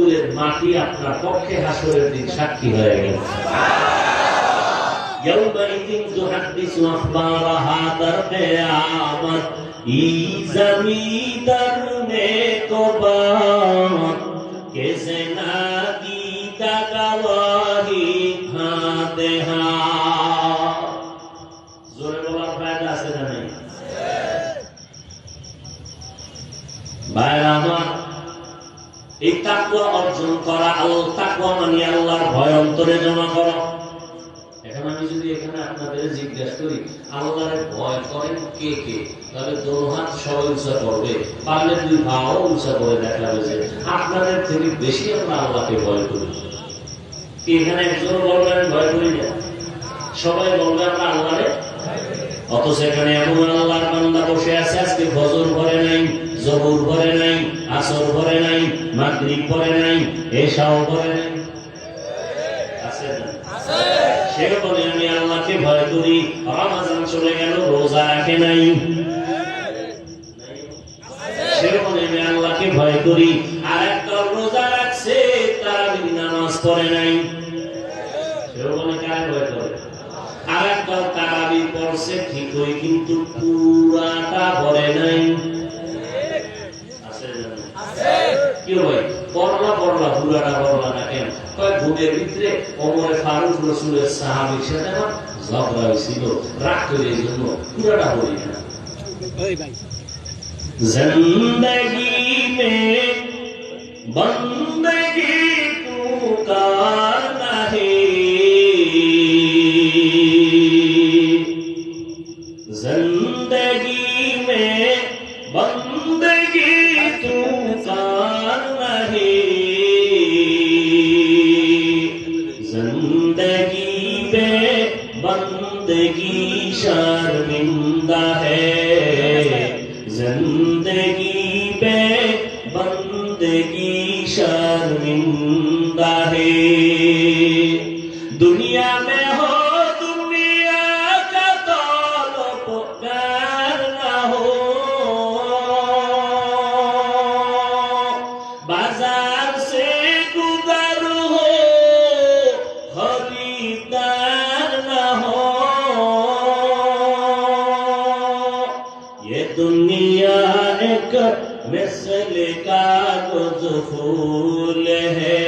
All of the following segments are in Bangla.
চুলের মাটি আপনার পক্ষে হাসরের দিন সাক্ষী হয়ে গেল يومئذ تحدث أخبارها درب آمد زمین در میں تو بات کہ زنا کی تگواہی کھاتے ہیں তাকুয়া অর্জন করা তাকুয়া মানে আল্লাহর ভয় অন্তরে জমা করো। এখন আমি যদি এখানে আপনাদের জিজ্ঞাসা করি ভয় করেন কে কে? তাহলে দোনো হাত সবাই করবে, পারলে দুই উঁচা করে দেখাবে যে আপনাদের থেকে বেশি আমরা আল্লাহকে ভয় করি। এখানে একজন বলবেন ভয় করি না? সবাই বলবে, আমরা আল্লাহরে অথচ এখানে এমন আল্লাহর বান্দা বসে আছে, আজকে ফজর ভরে নাই, জবুর ভরে নাই। আসর পরে নাই মাগরিব পরে নাই এশাও পরে নাই। সে বলে আমি আল্লাহকে ভয় করি। রমাজান চলে গেল রোজা রাখে নাই। করে দেব পুরোটা জিন্দগি মে फूल है।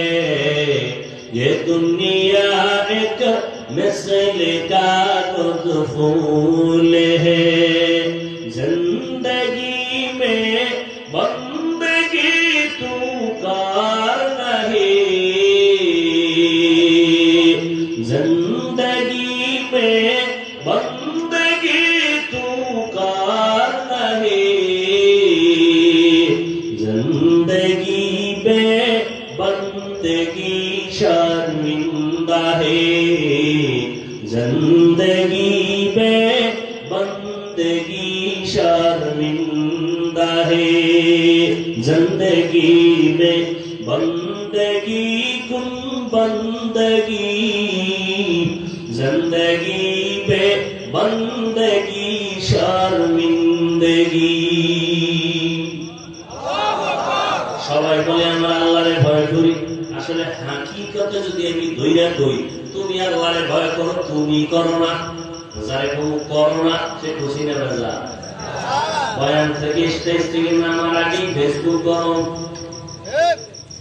ये दुनिया एक मिसल का गुज फूल जिंदगी में बंदगी कुन बंदगी जिंदगी पे बंदगी शर्मिंदगी সবাই বলে আমরা আল্লাহরে ভয় করি আসলে হাকিকতে যদি আমি দইরা কই তুমি আল্লাহরে ভয় করো তুমি করো না যারে কোনো করো না সে খুশি নেবে যা বয়ান থেকে স্টেজ থেকে নামার আগেই ফেসবুক গরম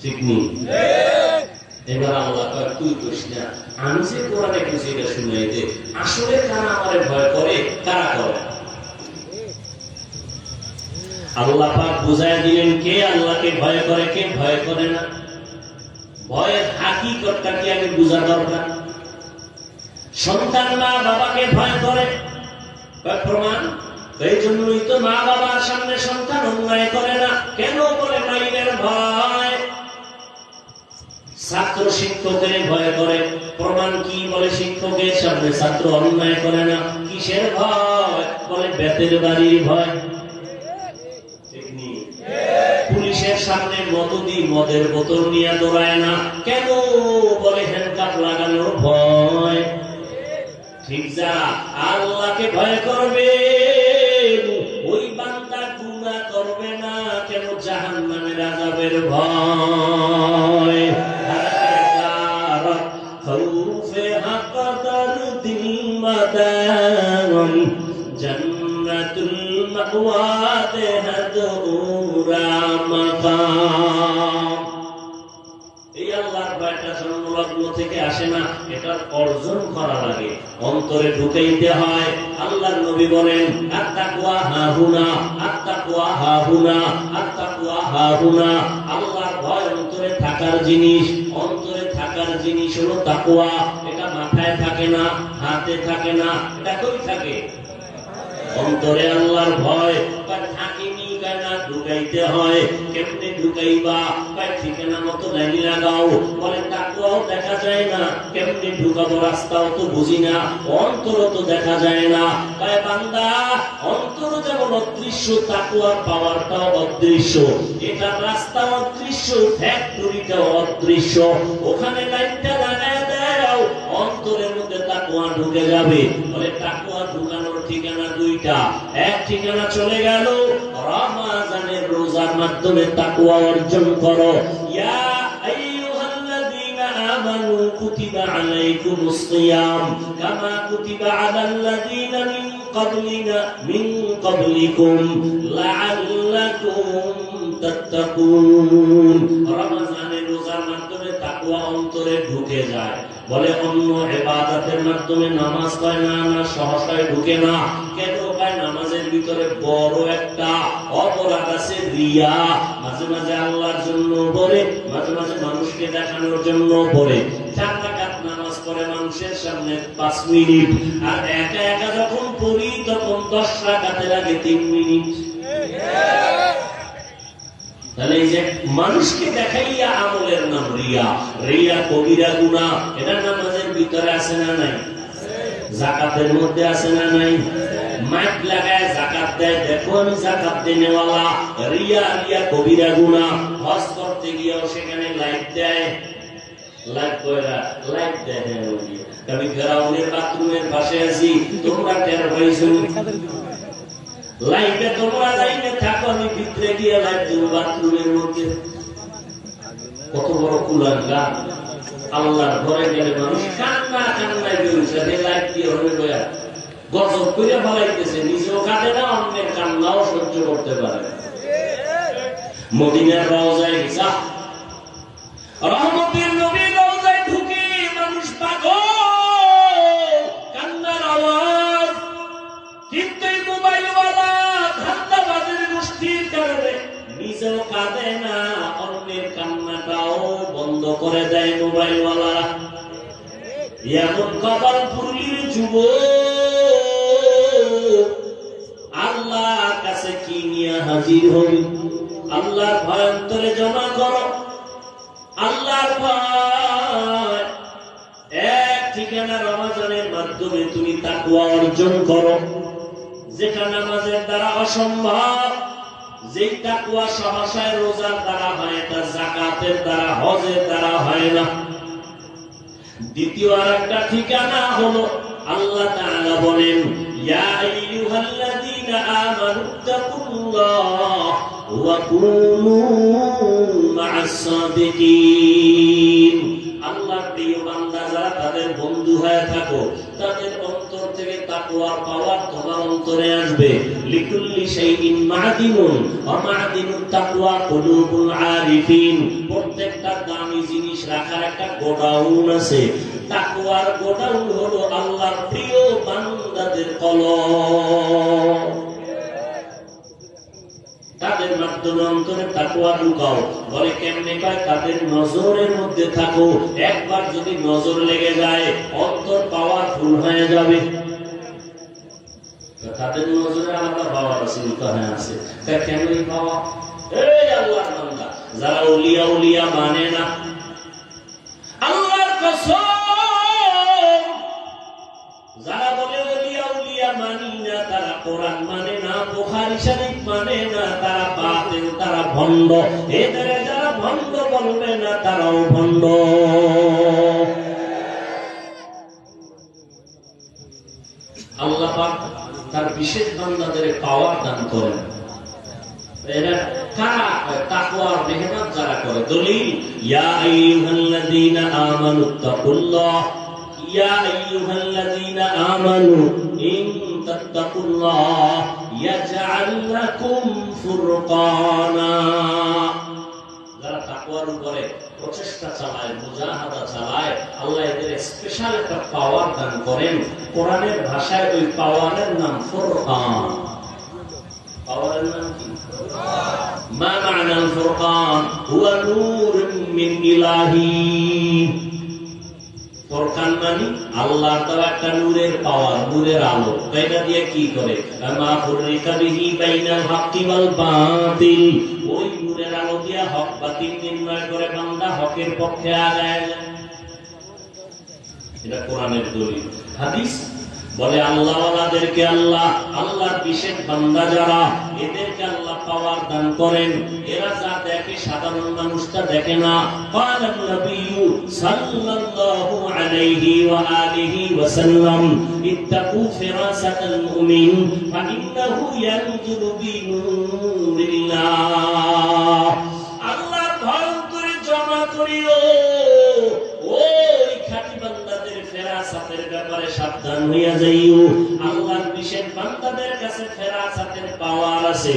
ঠিক। নেই। এবার আল্লাহ তুই করিস না। আমি যে কোরআনে কিছু এটা শুনাই দে আসলে কারা আমারে ভয় করে কারা করে? আল্লাহ পাক বুঝায় দিলেন কে আল্লাহকে ভয় করে কে ভয় করে না? ভয়ের হাকিকতটা কি আগে বোঝা দরকার? সন্তান মা বাবাকে ভয় করে? প্রমাণ? এই জন্যই তো মা বাবার সামনে সন্তান অন্যায় করে না। কেন করে মাইনের ভয়? ছাত্র শিক্ষকের ভয় করে প্রমাণ কি বলে শিক্ষকের সামনে? ছাত্র অন্যায় করে না। কিসের ভয়? বলে বেতের বাড়ির ভয়। পুলিশের সামনে মদের বোতল নিয়ে দৌড়ায় না। কেন বলে হ্যান্ডকাপ লাগানোর ভয়? ঠিক যা, আল্লাহকে ভয় করবে। আজাবের ভয়। খৌফে হাকাদার দিল মাদাম জন্নাতুল মাওয়াতে হাদুরা মাকাম ভয়টা থেকে আসে না এটা অর্জন করা লাগে। অন্তরে ঢুকাইতে হয়, আল্লাহর নবী বলেন, আত্তাকুয়া হাহুনা আত্তাকুয়া হাহুনা আত্তাকুয়া হাহুনা। আল্লাহর ভয় অন্তরে থাকার জিনিস, অন্তরে থাকার জিনিস হলো তাকুয়া। এটা মাথায় থাকে না, হাতে থাকে না, এটা কই থাকে? অন্তরে আল্লাহর ভয় অন্তর যেমন অদৃশ্য তাকুয়ার পাওয়ারটাও অদৃশ্য। এটা রাস্তা অদৃশ্য ফ্যাক্টরিটাও অদৃশ্য। ওখানে লাইনটা লাগায় দাও, অন্তরের মধ্যে তাকুয়া ঢুকে যাবে। বলে, তাকুয়া দুইটা এক ঠিকানা চলে গেল রমাজানের রোজার মাধ্যমে তাকুয়া অর্জন করো ইয়া আইয়ুহাল্লাযীনা আমানু কুতিবা আলাইকুমুস সিয়াম কামা কুতিবা আলাল্লাযীনা মিন قبلنا من قبلكم لعلكم تتقون রমজানের রোজার মাধ্যমে তাকওয়া অন্তরে ঢুকে যায় বলে অন্য ইবাদতের মাধ্যমে নামাজ পড়ে না না সহসায় ঢুকে না কেন পায় নামাজের ভিতরে বড় একটা অপরাধ আছে, রিয়া। মাঝে মাঝে আল্লাহর জন্য পড়ে মাঝে মাঝে মানুষকে দেখানোর জন্য যে মানুষকে দেখাইয়া আমলের নাম রিয়া। রিয়া কবিরা গুণা এটা নামাজের ভিতরে আছে না নাই? জাকাতের মধ্যে আছে না নাই? মাইক লাগায় জাকাত দেয় দেখো আমি জাকাত দেনেওয়ালা রিয়া রিয়া কবিরা গুণা হজ করতে গিয়েও সেখানে লাইট দেয়। থাকো, আমি ভিতরে লাইট বাথরুমের কত বড় আল্লাহর ঘরে গেলে মানুষ কান্না কান্নায় লাইট দিয়ে হবে বয়া গজব করে ফলাইতেছে, নিজেও কাঁদে না, অন্যের কান্নাও সহ্য করতে পারে। মদিনার রওজায় যা রহমতের নবী রওজায় ঢুকে মানুষ পাগল, কান্নার আওয়াজ। কিন্তু এই মোবাইলওয়ালা ধান্দাবাজের গোষ্ঠীর কারণে নিজেও কাঁদে না, অন্যের কান্নাটাও বন্ধ করে দেয় মোবাইলওয়ালারা। এমন কপাল পুরুলির যুব হলো আল্লাহ তাআলা বলেন, ইয়া আইয়ুহাল্লাযীনা আমানু ওয়া কুনু মা'আস সাদিকিন। আল্লাহর প্রিয় বান্দা, যারা তাদের বন্ধু হয়ে থাকো, তাদের অন্তর থেকে তাকওয়ার পাওয়ার তোমার অন্তরে আসবে। লিকুল্লি শাইইন মা'দিনুন, ওয়া মা'দিনুত তাকওয়া কুলুবুল আরিফিন। প্রত্যেকটা দামি জিনিস রাখার একটা গোডাউন আছে। তাকওয়ার গোডাউন হলো আল্লাহর প্রিয় বান্দাদের কলম। তাদের মাধ্যমে অন্তরে তাকুয়া ঢুকাও। বলে কেমনে কয়? তাদের নজরের মধ্যে থাকো। একবার যদি নজর লেগে যায়, অন্তর পাওয়ারফুল হয়ে যাবে। তাদের নজরে আলাদা পাওয়ার আছে হ্যাঁ আছে। তা কেন পাওয়া? এই আল্লাহর বান্দা। যারা উলিয়া উলিয়া মানে না কোরআন মানে না, বুখারী শরীফ মানে না, তারা বাতিল, তারা ভণ্ড। এদের যারা ভণ্ড বলবে না, তারাও ভণ্ড। আল্লাহ পাক তার বিশেষ বান্দাদের পাওয়ার দান করেন। যারা করে? দলিল তাত্তাকুল্লাহ ইয়াজআল লাকুম ফুরকানা যারা তাকওয়ার উপরে প্রচেষ্টা চালায় মুজাহাদা চালায় আল্লাহ এদের স্পেশাল একটা পাওয়ার দান করেন কোরআনের ভাষায় ওই পাওয়ারের নাম ফুরকান পাওয়ারের নাম কি ما معنى الفرقان هو نور من إلهي মানে আল্লাহ একটা নূরের পাওয়ার, নূরের আলো। এটা দিয়ে কি করে? মা ফুররিকা বিহি বাইনাল বাতিল। ওই নূরের আলো দিয়ে হক বাতিল নির্ণয় করে বান্দা হকের পক্ষে আগায় এটা কোরআনের দলিল। হাদিস বলে আল্লাহ ওয়ালাদেরকে আল্লাহ, আল্লাহর বিশেষ বান্দা যারা, এদেরকে আল্লাহ পাওয়ার দান করেন এরা যা দেখে সাধারণ মানুষটা দেখে না قال النبي صلى الله عليه وآله وسلم اتقوا فراسة المؤمن فإنه ينزل بنور الله আল্লাহর ভয় করে জমা করিও ওই খাঁটি বান্দাদের ফেরাসাতের ব্যাপারে সাবধান হইয়া যাইও আল্লাহর বিশেষ বান্দাদের কাছে ফেরাসাতের পাওয়ার আছে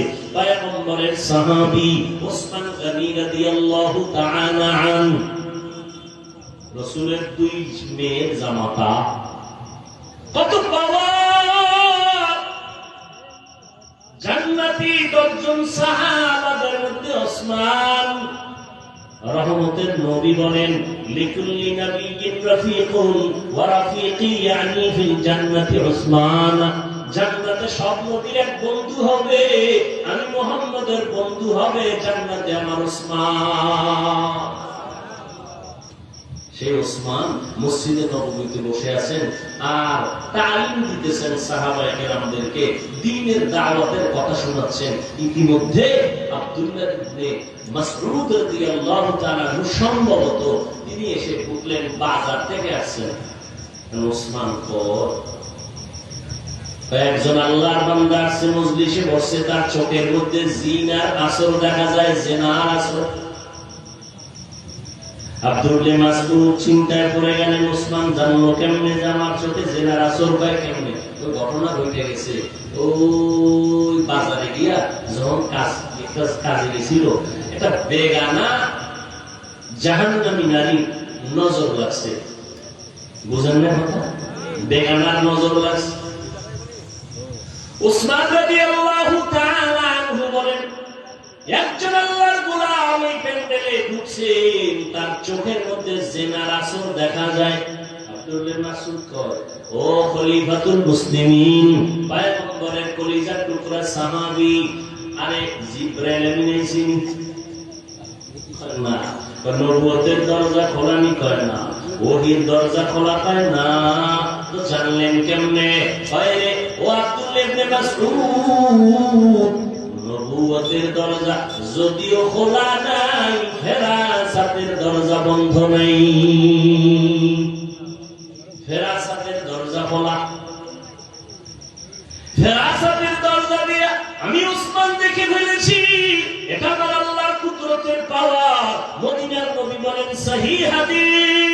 পয়গম্বরের সাহাবী ওসমান গনি রাদিয়াল্লাহু তাআলা আন রাসূলের দুই মেয়ের জামাতা। কত পাওয়ার! জান্নাতি দশজন সাহাবাদের মধ্যে ওসমান রহমতের নবী বলেন, লিকুল্লি নবিয়্যিন রাফিকুন ওয়া রাফিকি ইয়ানি ফিল জান্নাতি উসমান জান্নাতে সব নবীর এক বন্ধু হবে, আমি মুহাম্মদের বন্ধু হবে জান্নাতে আমার উসমান ওসমান মসজিদে নবমীতে বসে আছেন আর তালিম দিতেছেন সাহাবায়ে কেরামদেরকে দ্বীনের দাওয়াতের কথা শোনাচ্ছেন। ইতিমধ্যে সম্ভবত তিনি এসে উঠলেন বাজার থেকে আসছেন। ওসমান কর একজন আল্লাহর বান্দা আসছে মজলিসে বসছে, তার চোখের মধ্যে জিনার আসর দেখা যায়, জেনার আসর। আব্দুল মাসুদ চিন্তায় পড়ে গেলেন, ওসমান জানলো কেমনে যে চোখে জেনার আসর পায় কেমনে? তো ঘটনা ঘটে গেছে। ওই বাজারে গিয়া যখন কাজ, কাজে গেছিল, একটা বেগানা জাহান্নামী নারী নজর লাগছে। বুঝেন না কথা? বেগানার নজর লাগছে। উসমান রাদিয়াল্লাহু তাআলা আনহু বলেন, একজন আল্লাহর গোলাম ওই প্যান্ডেলে ঢুকছেন তার চোখের মধ্যে জেনার আসর দেখা যায়। আব্দুল্লাহ মাসুদ কয়, ও খলিফাতুল মুসলিমিন, পয়গম্বরের কলিজার টুকরা সাহাবী আরে জিব্রাইল আমিন আইছেন না। নবুয়তের দরজা খোলানি কয় না, ওহির দরজা খোলা পায় না। তো জানলেন কেমনে? হয় রে, ও আব্দুল দরজা যদিও খোলা নাই, ফেরাসাতের দরজা বন্ধ নাই। ফেরাসাতের দরজা খোলা। ফেরাসাতের দরজা দিয়ে আমি উসমান দেখে ফেলেছি, এটা আমার আল্লাহর কুদরতের পাওয়া মদিনার নবী বলেন, সহি হাদিস।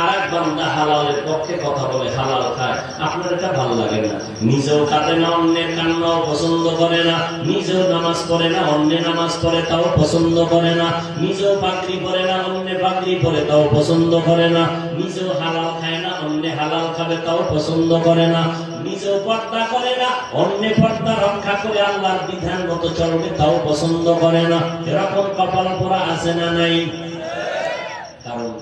আর এক বান্দা হালালের পক্ষে কথা বলে হালাল খায়। আপনার এটা ভালো লাগে না। নিজেও কাঁদে না, অন্যের কান্নাও পছন্দ করে না। নিজেও নামাজ পড়ে না অন্যের নামাজ পড়ে তাও পছন্দ করে না। নিজেও পাগড়ি পরে না, অন্য পাগড়ি পরে তাও পছন্দ করে না। নিজেও হালাল খায় না, অন্য হালাল খাবে তাও পছন্দ করে না। নিজেও পর্দা করে না, অন্য পর্দা রক্ষা করে আল্লাহর বিধান মতো চলবে তাও পছন্দ করে না। এরকম কপাল পরা আছে না নাই?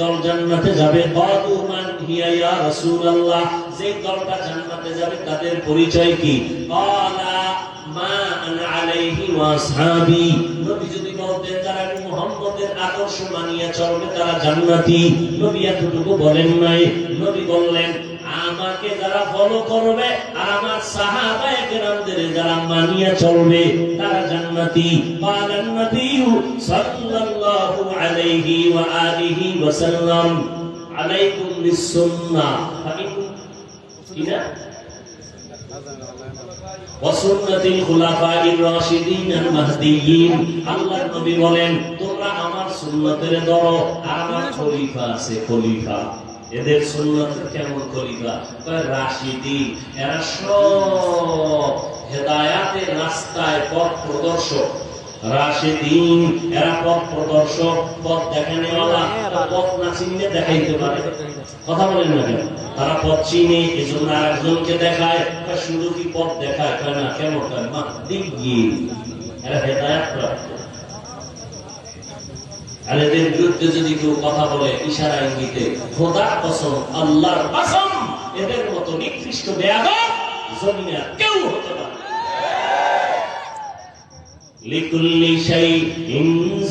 দল জান্নাতে যাবে। মান হিয়া ইয়া রাসূলুল্লাহ। যে দলটা জান্নাতে যাবে, তাদের পরিচয় কি? ক্বালা মা আনা আলাইহি ওয়া আসহাবি। নবী যদি বলতেন যারা আমি মুহাম্মদের আদর্শ মানিয়া চলবে, তারা জান্নাতি। নবী এতটুকু বলেন নাই। নবী বললেন আমাকে যারা ফলো করবে আর আমার সাহাবায়ে কেরামদের যারা মানিয়ে চলবে তারা জান্নাতি قال النبي صلى الله عليه وآله وسلم عليكم بالسنة فإن كده وسنة الخلفاء الراشدين المهديين আল্লাহর নবী বলেন তোমরা আমার সুন্নতের ধরো আর আমার খলিফা আছে খলিফা এদের সুন্নতের কেমন কয়, রাশিদি, এরা সব হেদায়াতের রাস্তায় পথ প্রদর্শক। পথ পথ না কথা কেন? তারা পথ চিনে দেখায়। শুধু কি পথ দেখায়? না, কেমন? দিক এরা হেদায়াত প্রাপ্ত আর এদের বিরুদ্ধে যদি কেউ কথা বলে ইশারা ইঙ্গিতে খোদার কসম আল্লাহর কসম এদের মতো নিকৃষ্ট বেয়াদব জমিনে আর কেউ হতে পারে না। لكل شيء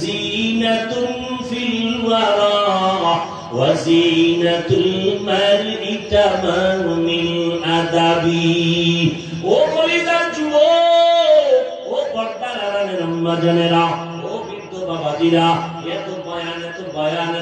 زينة في الورى وزينة المرء تمام الأدب ও কলিজার যুবক ও পর্দার আড়ালের আম্মা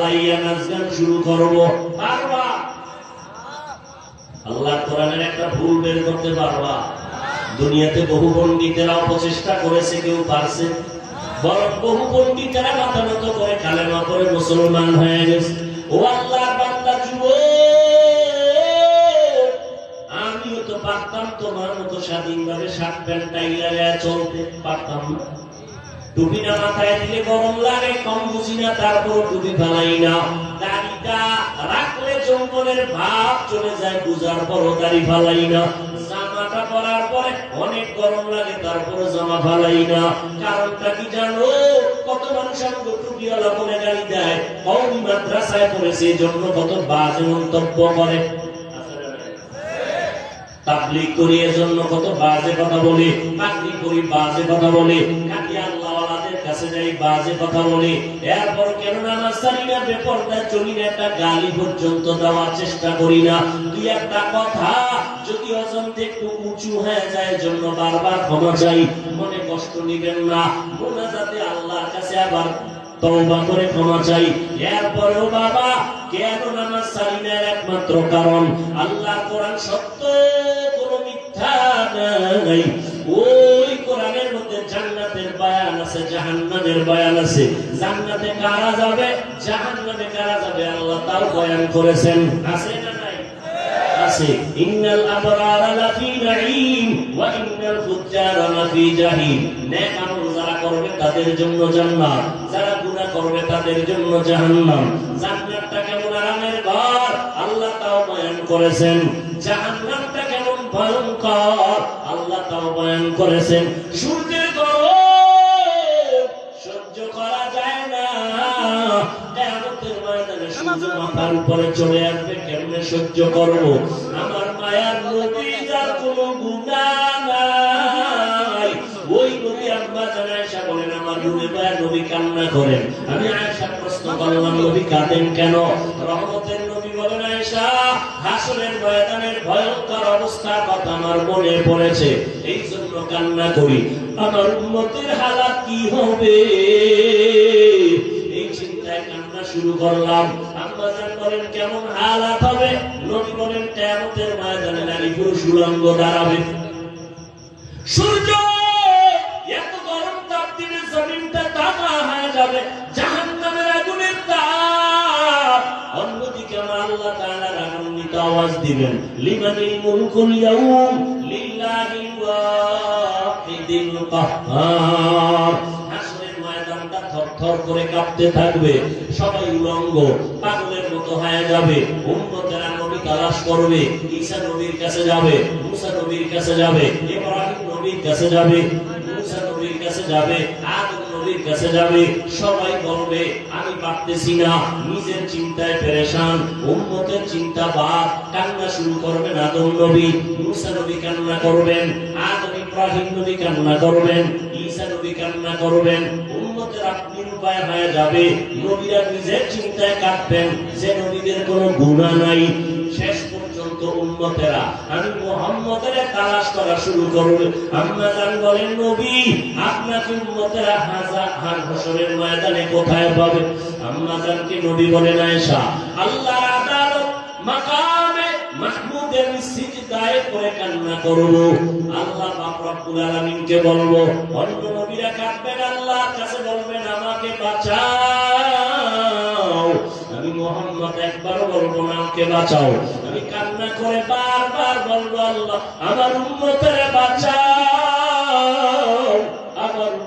দাড়ি ফালাইয়া নাচ শুরু করব। পারবা? আল্লাহ কোরআনের একটা ভুল বের করতে পারবা। দুনিয়াতে বহু পণ্ডিতেরা অপচেষ্টা করেছে, কেউ পারছে। বরং বহু পণ্ডিতেরা মাথা নত করে কালেমা করে মুসলমান হয়ে গেছে। ও আল্লাহর বান্দা যুবক, আমিও তো পারতাম, তোমার মতো স্বাধীনভাবে শার্ট প্যান্ট টাইলারে চলতে পারতাম না। টুপি না মাথায় দিলে গরম লাগে কম বুঝি না, তারপর টুপি ফালাই না। দাড়িটা রাখলে যৌবনের ভাব চলে যায়, বুঝার পরও দাড়ি ফালাই না। জামাটা পরার পরে অনেক গরম লাগে তারপরে জামা ফালাই না। কারণটা কি জানো? কত মানুষ আমাকে টুপিওয়ালা বলে গাড়ি দেয়। কৌমি মাদ্রাসায় পড়েছে, এই জন্য কত বাজে মন্তব্য করে। তাবলিগ করি এজন্য কত বাজে কথা বলি। চাকরি করি, বাজে কথা বলি। কাকি কাছে যাই, বাজে কথা বলি। এরপর কেন নামাজ ছাড়ি না বেপরদা চলি না একটা গালি পর্যন্ত দেওয়ার চেষ্টা করি না। দুই একটা কথা যদি অজন্তে একটু উঁচু হয়ে যায় জন্য বারবার ক্ষমা চাই। মনে কষ্ট নিবেন না। মোনাজাতে আল্লাহর কাছে আবার তওবা করে ক্ষমা চাই। এরপরেও বাবা কেন নামাজ ছাড়ি না একমাত্র কারণ আল্লাহ কোরআন সত্য কোনো মিথ্যা নাই। ওই জান্নাতের বয়ান আছে, জাহান্নামের বয়ান আছে। জান্নাতে কারা যাবে? জাহান্নামে কারা যাবে? আল্লাহ তাও বয়ান করেছেন। আছে না নাই? আছে। ইন্নাল আবরারা লাফি নাঈম ওয়া ইন্নাল ফুজ্জারা লাফি জাহিম। নেক আমল যারা করবে তাদের জন্য জান্নাত। যারা গুনাহ করবে তাদের জন্য জাহান্নাম। জান্নাতটা কেমন আরামের ঘর? আল্লাহ তাও বয়ান করেছেন। জাহান্নামটা কেমন ভয়ঙ্কর? আল্লাহ তাও বয়ান করেছেন। উপরে চলে আসবে, কেমনে সহ্য করব? আমার মায়ার নবী যার কোনো গুনাহ নাই। ওই নবী আব্বা আয়েশা বলেন, আমার মায়া নবী কান্না করেন। আমি আয়েশা প্রশ্ন করলাম নবী কাঁদেন কেন? রহমতের নবী বলেন, আয়েশা, হাসরের ময়দানের ভয়ঙ্কর অবস্থার কথা আমার মনে পড়েছে। এই জন্য কান্না করি। আমার উম্মতের হালাত কি হবে? এই চিন্তায় কান্না শুরু করলাম। বলেন কেমন হালাত হবে? নবী বলেন, কিয়ামতের ময়দানে নারী পুরুষ উলঙ্গ দাঁড়াবে। সূর্য এত গরম তাপ দিলে জমিনটা তামা হয়ে যাবে আগুনের তাপ। অন্যদিকে আল্লাহ আনন্দিত আওয়াজ দিবেন লিমানিল মুলকুল ইয়াউম কাহ্হার করে কাঁপতে থাকবে, সবাই উলঙ্গ পাগলের হয়ে যাবে উম্মতেরা নবী তালাশ করবে, ঈসা নবীর কাছে যাবে, মুসা নবীর কাছে যাবে, ইব্রাহিম নবীর কাছে যাবে, মুসা নবীর কাছে যাবে, আদম নবীর কাছে যাবে, সবাই বলবে, আমি পারতেছি না, নিজের চিন্তায় পেরেশান উম্মতের চিন্তা বাদ, কান্না শুরু করবেন আদম নবী, মুসা নবী কান্না করবেন, আদম ইব্রাহিম নবী কান্না করবেন, ঈসা নবী কান্না করবেন উম্মতের আপনি উপায় হয়ে যাবে। নবীরা নিজের চিন্তায় কাটবেন, যে নবীদের কোনো গুণা নাই। শেষ পর্যন্ত আমি তালাশ করা শুরু জান বলেন, নবী, আপনাকে হাজার হার ময়দানে কোথায় পাবে? আম্মা নবী বলেন, আয়েশা আদালত, মাকামে মাহমুদের সিজদায় করে কান্না আল্লাহ রব্বুল আলামিনকে বলব অন্য নবীরা কাঁদবেন, আল্লাহর কাছে বলবেন, আমাকে বাঁচাও। আমি মোহাম্মদ বলব না, আমাকে বাঁচাও। আমি কান্না করে বারবার বলব, আল্লাহ, আমার উম্মতের বাঁচাও।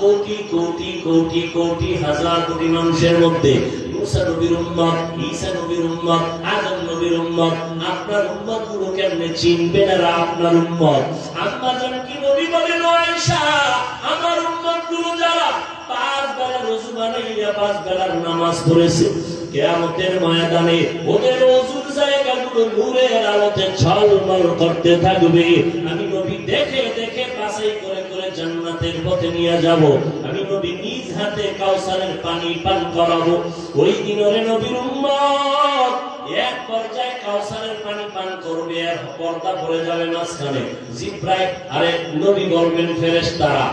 কোটি কোটি কোটি কোটি হাজার কোটি মানুষের মধ্যে নামাজ ময়দানে ওদের জায়গাগুলো আলোতে করতে থাকবে। আমি নবী দেখে দেখে বাছাই করে করে জান্নাতের পথে নিয়ে যাব। আমি নবী নিজ হাতে কাউসারের পানি পান করাবো। ওই দিন ওরে নবীর উম্মত, এক পর্যায়ে কাউসারের পানি পান করবে আর পর্দা পড়ে যাবে মাঝখানে। জিব্রাইল আরে নবী বলবেন, ফেরেশতারা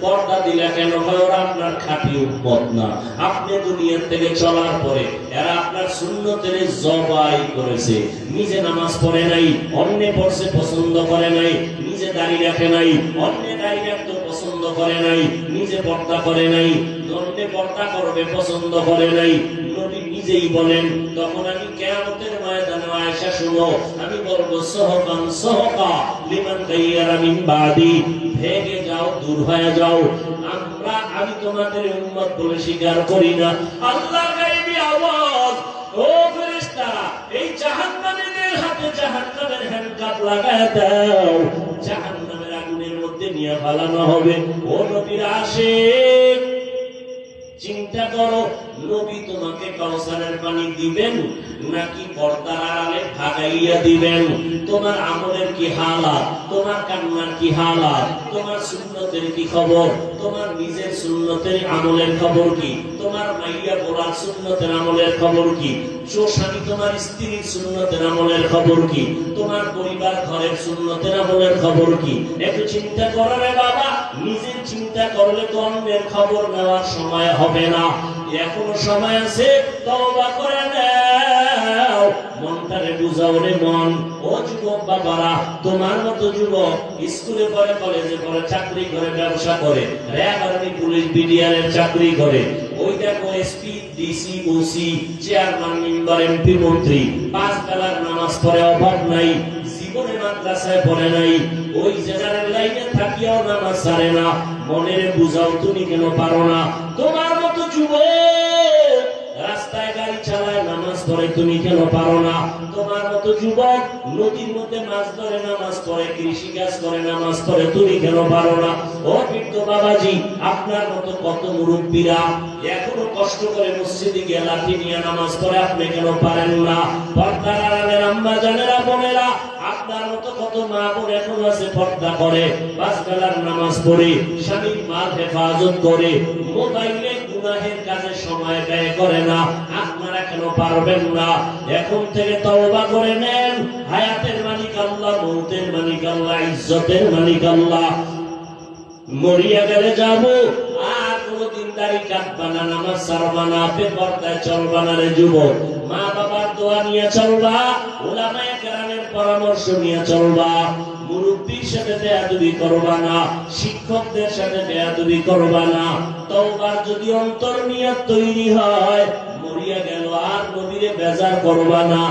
পর্দা দিলা কেন হয়? ওরা আপনার খাঁটি উম্মত না। আপনি দুনিয়ার থেকে চলার পরে এরা আপনার সুন্নতের জবাই করেছে। নিজে নামাজ পড়ে নাই, অন্যে পড়ছে পছন্দ করে নাই, নিজে দাঁড়িয়ে রাখে নাই, অন্যে দাঁড়িয়ে রাখতে পছন্দ করে নাই, নিজে পর্দা করে নাই, অন্যে পর্দা করবে পছন্দ করে নাই। নবী নিজেই বলেন, তখন আমি কেয়ামতের ময়দানে আয়েশা শুনো সহকান সহকা লিমান মিন বাদি। ভেগে যাও, দূর হয়ে যাও। আমরা, আমি তোমাদের উম্মত বলে স্বীকার করি না। আল্লাহ আওয়াজ। ও ফেরেশতারা এই জাহান্নামীদের হাতে জাহান্নামের হ্যান্ডকাপ লাগায় দাও। জাহান্নামের আগুনের মধ্যে নিয়ে ফালানো হবে। ও নবীর আশিক চিন্তা করো নবী তোমাকে কাউসারের পানি দিবেন, নাকি পর্দার আড়ালে ভাগাইয়া দিবেন? তোমার আমলের কি হালাত? তোমার কান্নার কি হালাত? তোমার সুন্নতের কি খবর? তোমার নিজের সুন্নতের আমলের খবর কি? তোমার মাইয়া বোলার সুন্নতের আমলের খবর কি? স্বামী তোমার স্ত্রীর সুন্নতের আমলের খবর কি? তোমার পরিবার ঘরের সুন্নতের আমলের খবর কি? একটু চিন্তা করো রে বাবা নিজের চিন্তা করলে তো অন্যের খবর নেওয়ার সময় হবে না। এখনও সময় আছে, তওবা করে নাও। মনটা ছেলেটারে বুঝাও রে মন। ও যুবক বাবারা, তোমার মতো যুবক স্কুলে পড়ে, কলেজে পড়ে, চাকরি করে, ব্যবসা করে, র্যাব আর্মি, পুলিশ, বিডিআর এর চাকরি করে। ওই দেখো SP, DC, OC, chairman, member, MP, মন্ত্রী। পাঁচ বেলার নামাজ পড়ে, অভাব নাই, জীবনে মাদ্রাসায় পড়ে নাই। ওই জেনারেল লাইনে থাকিয়াও নামাজ ছাড়ে না, মনের বুঝাও তুমি কেন পারো না? বাবাজি, আপনার মতো কত মুরব্বীরা এখনও কষ্ট করে মসজিদে গিয়ে লাঠি নিয়ে নামাজ পড়ে, আপনি কেন পারেন না? পর্দার আম্মা জানেরা, বোনেরা, আপনার মতো কত মা বোন এখন আছে, পর্দা করে। পাঁচ বেলার নামাজ পড়ে, স্বামীর মার হেফাজত করে, মোবাইলে গুনাহের কাজে সময় ব্যয় করে না। আপনারা কেন পারবেন না? এখন থেকে তওবা করে নেন। হায়াতের মালিক আল্লাহ, মৌতের মালিক আল্লাহ, ইজ্জতের মালিক আল্লাহ। মরিয়া গেলে যাব। আর কাটবা না, নামাজ সারবা না বেপর্দায় চলবা না রে যুবক। মা বাবার দোয়া নিয়ে চলবা ওলামায়ে কেরামের পরামর্শ নিয়ে চলবা। মুরব্বীর সাথে বেয়াদবি করবা না, শিক্ষকদের সাথে বেয়াদবি করবা না। তওবার যদি অন্তর নিয়ত তৈরি হয়, মরিয়া গেল, আর নবীরে বেজার করবা না,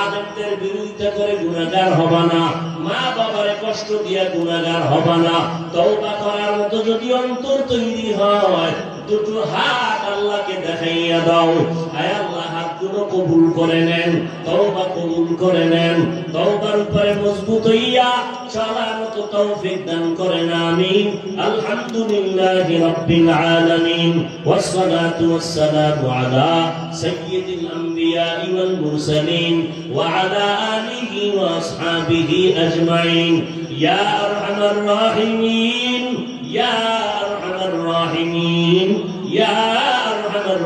আলেমদের বিরোধিতা করে গুনাহগার হবা না মা বাবারে কষ্ট দিয়া গুনাহগার হবা না। তওবা করার মতো যদি অন্তর তৈরি হয়, দুটো হাত আল্লাহকে দেখাইয়া দাও। আয় আল্লাহ জন্য কবুল করে নেন, তওবা কবুল করে নেন, তওবার উপরে মজবুত হইয়া চলার মতো তৌফিক দান করেন, আমিন। আলহামদুলিল্লাহ রাব্বিল আলামিন ওয়াস সালাতু ওয়াস সালামু আলা সাইয়্যিদিল আমবিয়া ওয়াল মুরসালিন, ওয়া আলা আলিহি ওয়া আসহাবিহি আজমাইন। ইয়া আরহামার রাহিমিন, ইয়া আরহামার রাহিমিন, ইয়া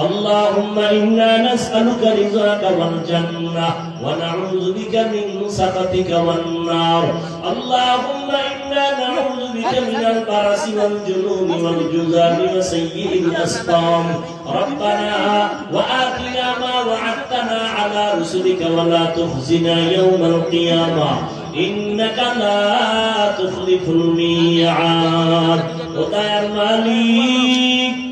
اللهم إنا نسألك رضاك والجنة ونعوذ بك من سخطك والنار اللهم إنا نعوذ بك من البرس والجنون والجذام وسيء الأسقام ربنا وآتنا ما وعدتنا على رسلك ولا تخزنا يوم القيامة إنك لا تخلف الميعاد وطير مالي